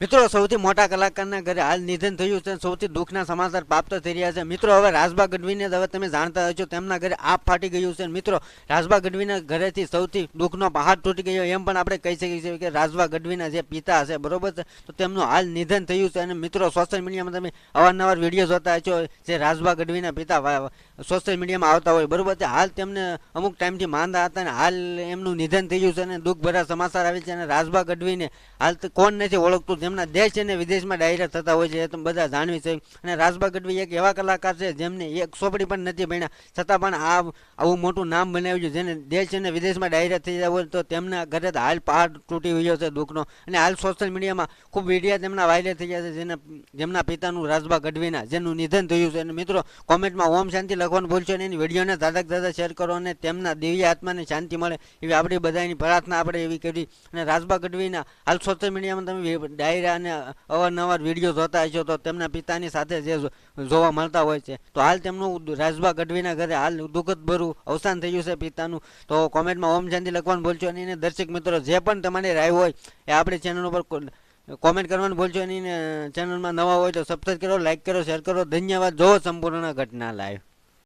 મિત્રો, સૌથી મોટા કલાકારના ઘરે હાલ નિધન થયું છે. સૌથી દુઃખના સમાચાર પ્રાપ્ત થઈ રહ્યા છે. મિત્રો, હવે રાજભા ગઢવીને હવે તમે જાણતા હશો તેમના ઘરે આપ ફાટી ગયું છે. મિત્રો, રાજભા ગઢવીના ઘરેથી સૌથી દુઃખનો પહાડ તૂટી ગયો એમ પણ આપણે કહી શકીએ છીએ કે રાજભા ગઢવીના જે પિતા છે, બરોબર છે? તો તેમનું હાલ નિધન થયું છે. અને મિત્રો સોશિયલ મીડિયામાં તમે અવારનવાર વીડિયો જોતા હશો જે રાજભા ગઢવીના પિતા સોશિયલ મીડિયામાં આવતા હોય, બરોબર છે? હાલ તેમને અમુક ટાઈમથી માંદા હતા અને હાલ એમનું નિધન થઈ ગયું છે અને દુઃખભરા સમાચાર આવે છે. અને રાજભા ગઢવીને હાલ કોણ નથી ઓળખતું જેમના દેશ અને વિદેશમાં ડાયરા થતા હોય છે, એ તમે બધા જાણવી છે. અને રાજભા ગઢવી એક એવા કલાકાર છે જેમને એક સોપડી પણ નથી ભણ્યા. છતાં પણ આ આવું મોટું નામ બનાવ્યું છે, જેને દેશ અને વિદેશમાં ડાયરા થઈ જાય હોય તો તેમના ઘરે હાલ પહાડ તૂટી ગયો છે દુઃખનો. અને હાલ સોશિયલ મીડિયામાં ખૂબ વિડીયા તેમના વાયરલ થઈ ગયા છે, જેને જેમના પિતાનું રાજભા ગઢવીના, જેનું નિધન થયું છે. અને મિત્રો કોમેન્ટમાં ઓમ શાંતિ લખવાનું ભૂલશો અને વિડીયોને દાદા દાદા શેર કરો અને તેમના દિવ્ય આત્માને શાંતિ મળે. એવી આપણી બધાની પ્રાર્થના આપણે એવી કરી. અને રાજભા ગઢવીના હાલ સોશિયલ મીડિયામાં તમે વી- ડાયરા અને અવારનવાર વીડિયો જોતા હશો તો તેમના પિતાની સાથે જે જોવા મળતા હોય છે. તો હાલ તેમનું રાજભા ગઢવીના ઘરે હાલ દુઃખદ ભરું અવસાન થયું છે પિતાનું. તો કોમેન્ટમાં ઓમ શાંતિ લખવાનું ભૂલશો અને અને દર્શક મિત્રો, જે પણ તમારી રાય હોય એ આપણી ચેનલ ઉપર કોમેન્ટ કરવાનું ભૂલશો નહીં ને ચેનલમાં નવા હોય તો સબસ્ક્રાઈબ કરો લાઈક કરો શેર કરો. ધન્યવાદ. જોવો સંપૂર્ણ ઘટના લાઈવ